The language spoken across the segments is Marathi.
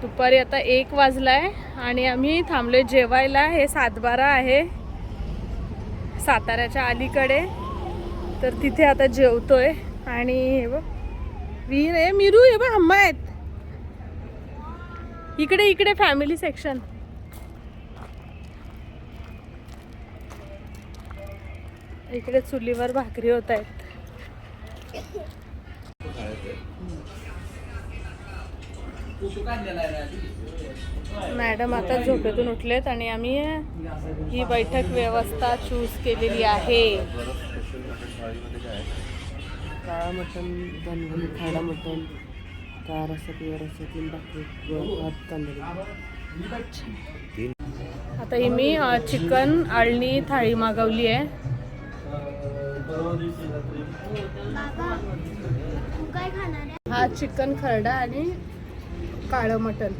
दुपारी आता एक वाजला आहे आणि आम्ही थांबलोय जेवायला. हे सातबारा आहे. साताऱ्याच्या अलीकडे. तर तिथे आता जेवतोय. आणि हे बघ विहीर आहे मिरू हे बघ हम्मा आहेत. इकडे इकडे फॅमिली सेक्शन इकडे चुलीवर भाकरी होत आहेत. मॅडम आता झोपेतून उठलेत आणि आम्ही ही बैठक व्यवस्था चूज केलेली आहे. काळा मटण बनवून खाडा मटण काळा रस्सा पिवळा रस्सा तीन भाकरी भात तांदूळ. आता ही मी चिकन आळणी थाळी मागवली आहे. तू काय खाणार आहे? हा चिकन खरडा आणि काळं मटण.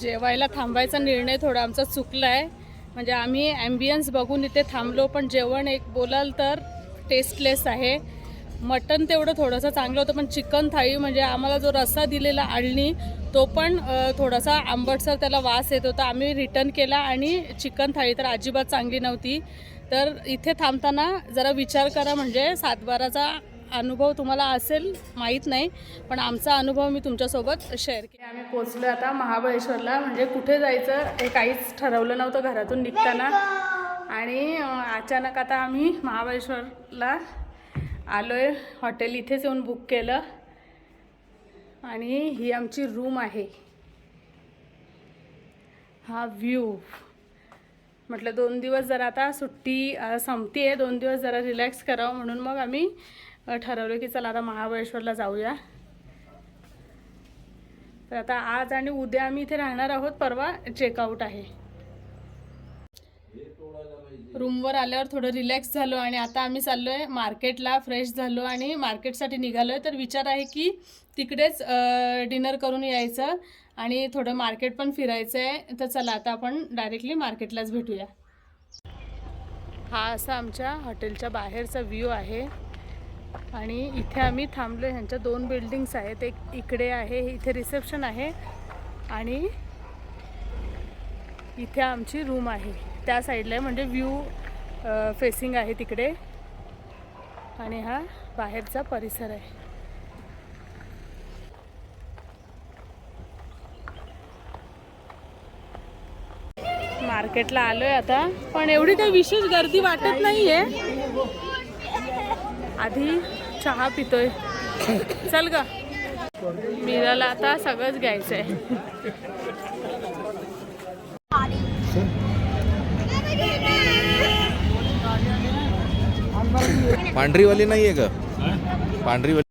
जेवायला थांबायचा निर्णय थोडा आमचा चुकला आहे म्हणजे आम्ही ॲम्बियन्स बघून इथे थांबलो पण जेवण एक बोलाल तर टेस्टलेस आहे. मटन तेवढं थोडंसं चांगलं होतं पण चिकन थाळी म्हणजे आम्हाला जो रस्सा दिलेला आळणी तो पण थोडासा आंबटसर त्याला वास येत होता. आम्ही रिटर्न केला आणि चिकन थाळी तर अजिबात चांगली नव्हती. तर इथे थांबताना जरा विचार करा म्हणजे सातबाराचा अनुभव तुम्हाला असेल माहीत नाही पण आमचा अनुभव मी तुमच्यासोबत शेअर केला आम्ही पोचलो आता महाबळेश्वरला म्हणजे कुठे जायचं हे काहीच ठरवलं नव्हतं घरातून निघताना. आणि अचानक आता आम्ही महाबळेश्वरला आलो आहे हॉटेल इथेच येऊन बुक केलं. आणि ही आमची रूम आहे. हा व्ह्यू म्हटलं दोन दिवस जरा आता सुट्टी संपती आहे दोन दिवस जरा रिलॅक्स करावं म्हणून मग आम्ही ठरवलं की चला आता महाबळेश्वरला जाऊया. तर आता आज आणि उद्या आम्ही इथे राहणार आहोत परवा चेकआउट आहे. रूमवर आल्यावर थोडं रिलॅक्स झालो आणि आता आम्ही चाललो आहे मार्केटला फ्रेश झालो आणि मार्केटसाठी निघालो आहे तर विचार आहे की तिकडेच डिनर करून यायचं आणि थोडं मार्केट पण फिरायचं आहे तर चला आता आपण डायरेक्टली मार्केटलाच भेटूया. हा असा आमच्या हॉटेलच्या बाहेरचा व्ह्यू आहे. आणि इथे आम्ही थांबलो ह्यांच्या दोन बिल्डिंग्स आहेत. एक इकडे आहे इथे रिसेप्शन आहे आणि इथे आमची रूम आहे. त्या साईडला आहे. म्हणजे व्ह्यू फेसिंग आहे तिकडे. आणि हा बाहेरचा परिसर आहे. मार्केटला आलोय आता. पण एवढी काही विशेष गर्दी वाटत नाहीये. आधी चहा पितोय. चल ग. मीराला आता सगळंच घ्यायचंय. पांढरीवाली नाहीये ग. का पांढरीवाली.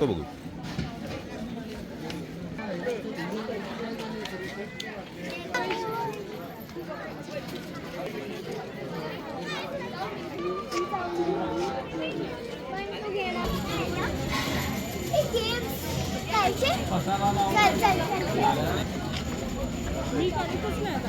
तो बघू पण तू घेणार नाही ना? हे games खेळायचे? चल, चल, चल, चल. मी कधीच नाही आता.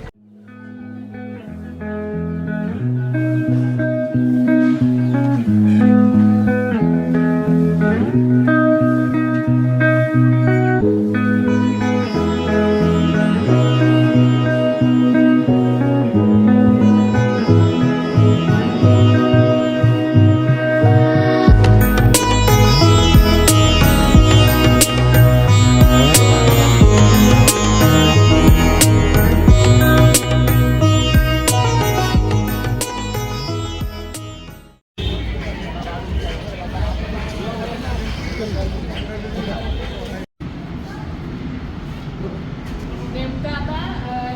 नेमकं आता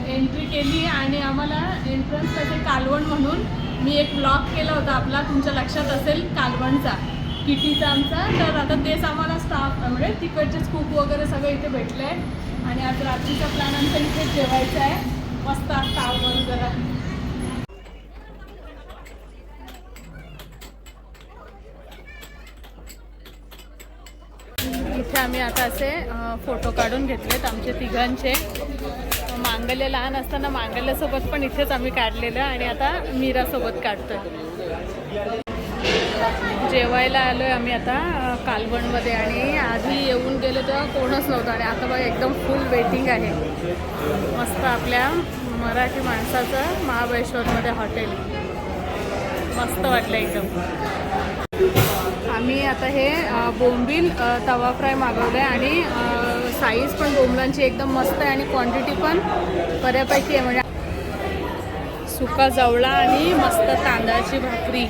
एंट्री केली आणि आम्हाला एंट्रन्ससाठी कालवण म्हणून मी एक ब्लॉग केला होता आपला तुमच्या लक्षात असेल कालवणचा किटीचा आमचा. तर आता तेच आम्हाला स्टाफ म्हणजे तिकडचेच कुक वगैरे सगळं इथे भेटलं. आहे आणि आज रात्रीच्या प्लॅन इथे जेवायचं आहे. मस्त आता आवडून जरा. इथे आम्ही आता असे फोटो काढून घेतलेत आमचे तिघांचे. मांगल्य लहान असताना मांगल्यासोबत पण इथेच आम्ही काढलेलं आणि आता मीरासोबत काढतोय. जेवायला आलोय आम्ही आता कालवणमध्ये आणि आधी येऊन गेलो तेव्हा कोणच नव्हतं आणि आता बघा एकदम फुल वेटिंग आहे. मस्त आपल्या मराठी माणसाचं महाबळेश्वरमध्ये हॉटेल. मस्त वाटलं एकदम. मी आता हे बोंबील तवा फ्राय मागवलं आहे आणि साईज पण बोंबलांची एकदम मस्त आहे आणि क्वांटिटी पण बऱ्यापैकी आहे. म्हणजे सुका जवळा आणि मस्त तांदळाची भाकरी.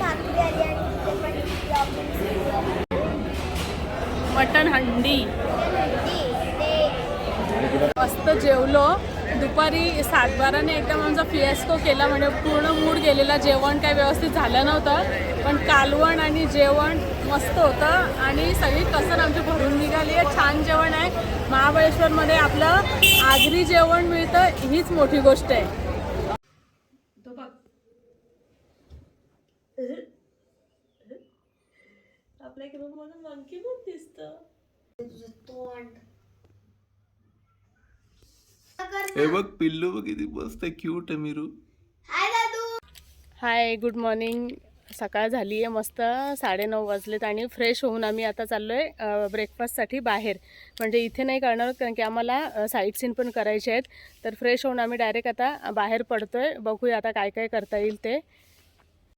मटण हंडी. मस्त जेवलो. दुपारी सातबाराने एकदम आमचा फिएस्को केला म्हणजे पूर्ण मूड गेलेला. जेवण काही व्यवस्थित झालं नव्हतं पण कालवण आणि जेवण मस्त होतं. आणि सगळी कसर आमची भरून निघाली आहे. छान जेवण आहे. महाबळेश्वरमध्ये आपलं आगरी जेवण मिळतं हीच मोठी गोष्ट आहे. आपल्या रूममध्ये मंकी पण दिसतं? तुझं तोंड. हे बघ पिल्लू बघ किती मस्त क्यूट आहे मिरू. हाय दादू. हाय गुड मॉर्निंग सकाळ झाली आहे मस्त साडेनऊ वाजलेत आणि फ्रेश होऊन आम्ही आता चाललो आहे ब्रेकफास्टसाठी बाहेर. म्हणजे इथे नाही करणार आहोत कारण की आम्हाला साईट सीन पण करायचे आहेत. तर फ्रेश होऊन आम्ही डायरेक्ट आता बाहेर पडतो आहे बघूया आता काय काय करता येईल ते.